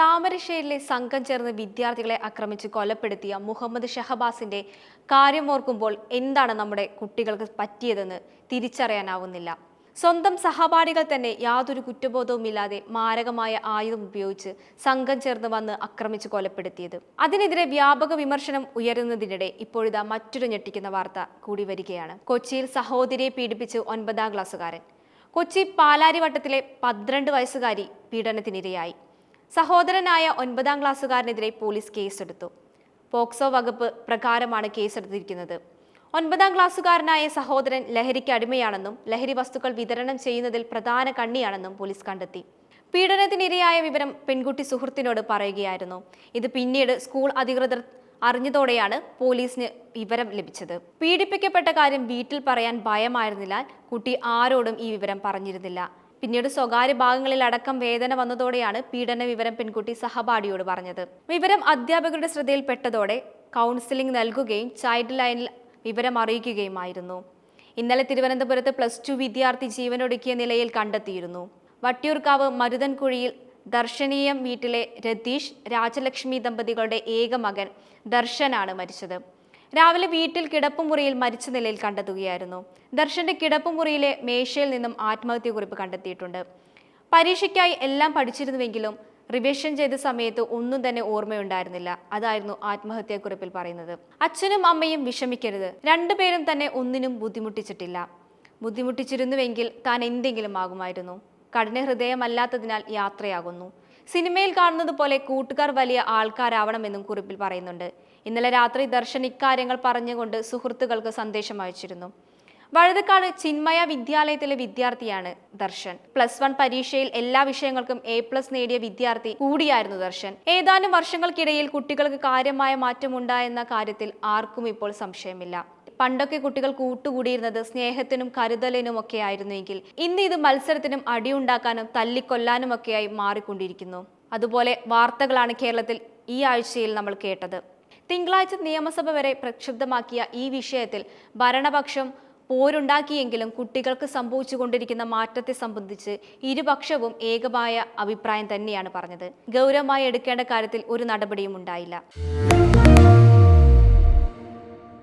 താമരശ്ശേരിയിലെ സംഘം ചേർന്ന് വിദ്യാർത്ഥികളെ ആക്രമിച്ച് കൊലപ്പെടുത്തിയ മുഹമ്മദ് ഷഹബാസിന്റെ കാര്യമോർക്കുമ്പോൾ എന്താണ് നമ്മുടെ കുട്ടികൾക്ക് പറ്റിയതെന്ന് തിരിച്ചറിയാനാവുന്നില്ല. സ്വന്തം സഹപാഠികൾ തന്നെ യാതൊരു കുറ്റബോധവുമില്ലാതെ മാരകമായ ആയുധം ഉപയോഗിച്ച് സംഘം ചേർന്ന് വന്ന് ആക്രമിച്ച് കൊലപ്പെടുത്തിയത്. അതിനെതിരെ വ്യാപക വിമർശനം ഉയരുന്നതിനിടെ ഇപ്പോഴിതാ മറ്റൊരു ഞെട്ടിക്കുന്ന വാർത്ത കൂടി വരികയാണ്. കൊച്ചിയിൽ സഹോദരിയെ പീഡിപ്പിച്ച് ഒൻപതാം ക്ലാസ്സുകാരൻ. കൊച്ചി പാലാരിവട്ടത്തിലെ പന്ത്രണ്ട് വയസ്സുകാരി പീഡനത്തിനിരയായി. സഹോദരനായ ഒൻപതാം ക്ലാസ്സുകാരനെതിരെ പോലീസ് കേസെടുത്തു. പോക്സോ വകുപ്പ് പ്രകാരമാണ് കേസെടുത്തിരിക്കുന്നത്. ഒൻപതാം ക്ലാസ്സുകാരനായ സഹോദരൻ ലഹരിക്ക് അടിമയാണെന്നും ലഹരി വസ്തുക്കൾ വിതരണം ചെയ്യുന്നതിൽ പ്രധാന കണ്ണിയാണെന്നും പോലീസ് കണ്ടെത്തി. പീഡനത്തിനിരയായ വിവരം പെൺകുട്ടി സുഹൃത്തിനോട് പറയുകയായിരുന്നു. ഇത് പിന്നീട് സ്കൂൾ അധികൃതർ അറിഞ്ഞതോടെയാണ് പോലീസിന് വിവരം ലഭിച്ചത്. പീഡിപ്പിക്കപ്പെട്ട കാര്യം വീട്ടിൽ പറയാൻ ഭയമായിരുന്നില്ല. കുട്ടി ആരോടും ഈ വിവരം പറഞ്ഞിരുന്നില്ല. പിന്നീട് സ്വകാര്യ ഭാഗങ്ങളിൽ അടക്കം വേദന വന്നതോടെയാണ് പീഡന വിവരം പെൺകുട്ടി സഹപാഠിയോട് പറഞ്ഞത്. വിവരം അധ്യാപകരുടെ ശ്രദ്ധയിൽപ്പെട്ടതോടെ കൗൺസിലിംഗ് നൽകുകയും ചൈൽഡ് ലൈനിൽ വിവരം അറിയിക്കുകയുമായിരുന്നു. ഇന്നലെ തിരുവനന്തപുരത്ത് പ്ലസ് ടു വിദ്യാർത്ഥി ജീവനൊടുക്കിയ നിലയിൽ കണ്ടെത്തിയിരുന്നു. വട്ടിയൂർക്കാവ് മരുതൻകുഴിയിൽ ദർശനീയം വീട്ടിലെ രതീഷ് രാജലക്ഷ്മി ദമ്പതികളുടെ ഏക മകൻ ദർശനാണ് മരിച്ചത്. രാവിലെ വീട്ടിൽ കിടപ്പുമുറിയിൽ മരിച്ച നിലയിൽ കണ്ടെത്തുകയായിരുന്നു. ദർശന്റെ കിടപ്പുമുറിയിലെ മേശയിൽ നിന്നും ആത്മഹത്യ കുറിപ്പ് കണ്ടെത്തിയിട്ടുണ്ട്. പരീക്ഷയ്ക്കായി എല്ലാം പഠിച്ചിരുന്നുവെങ്കിലും റിവിഷൻ ചെയ്ത സമയത്ത് ഒന്നും തന്നെ ഓർമ്മയുണ്ടായിരുന്നില്ല. അതായിരുന്നു ആത്മഹത്യാക്കുറിപ്പിൽ പറയുന്നത്. അച്ഛനും അമ്മയും വിഷമിക്കരുത്. രണ്ടുപേരും തന്നെ ഒന്നിനും ബുദ്ധിമുട്ടിച്ചിട്ടില്ല. ബുദ്ധിമുട്ടിച്ചിരുന്നുവെങ്കിൽ താൻ എന്തെങ്കിലും ആകുമായിരുന്നു. കഠിന ഹൃദയമല്ലാത്തതിനാൽ യാത്രയാകുന്നു. സിനിമയിൽ കാണുന്നത് പോലെ കൂട്ടുകാർ വലിയ ആൾക്കാരാവണമെന്നും കുറിപ്പിൽ പറയുന്നുണ്ട്. ഇന്നലെ രാത്രി ദർശൻ ഇക്കാര്യങ്ങൾ പറഞ്ഞുകൊണ്ട് സുഹൃത്തുക്കൾക്ക് സന്ദേശം അയച്ചിരുന്നു. വഴുതക്കാട് ചിന്മയ വിദ്യാലയത്തിലെ വിദ്യാർത്ഥിയാണ് ദർശൻ. പ്ലസ് വൺ പരീക്ഷയിൽ എല്ലാ വിഷയങ്ങൾക്കും എ പ്ലസ് നേടിയ വിദ്യാർത്ഥി കൂടിയായിരുന്നു ദർശൻ. ഏതാനും വർഷങ്ങൾക്കിടയിൽ കുട്ടികൾക്ക് കാര്യമായ മാറ്റമുണ്ടായെന്ന കാര്യത്തിൽ ആർക്കും ഇപ്പോൾ സംശയമില്ല. പണ്ടൊക്കെ കുട്ടികൾ കൂട്ടുകൂടിയിരുന്നത് സ്നേഹത്തിനും കരുതലിനും ഒക്കെ ആയിരുന്നുവെങ്കിൽ ഇന്ന് ഇത് മത്സരത്തിനും അടിയുണ്ടാക്കാനും തല്ലിക്കൊല്ലാനുമൊക്കെയായി മാറിക്കൊണ്ടിരിക്കുന്നു. അതുപോലെ വാർത്തകളാണ് കേരളത്തിൽ ഈ ആഴ്ചയിൽ നമ്മൾ കേട്ടത്. തിങ്കളാഴ്ച നിയമസഭ വരെ പ്രക്ഷുബ്ധമാക്കിയ ഈ വിഷയത്തിൽ ഭരണപക്ഷം പോരുണ്ടാക്കിയെങ്കിലും കുട്ടികൾക്ക് സംഭവിച്ചുകൊണ്ടിരിക്കുന്ന മാറ്റത്തെ സംബന്ധിച്ച് ഇരുപക്ഷവും ഏകമായ അഭിപ്രായം തന്നെയാണ് പറഞ്ഞത്. ഗൗരവമായി എടുക്കേണ്ട കാര്യത്തിൽ ഒരു നടപടിയും ഉണ്ടായില്ല.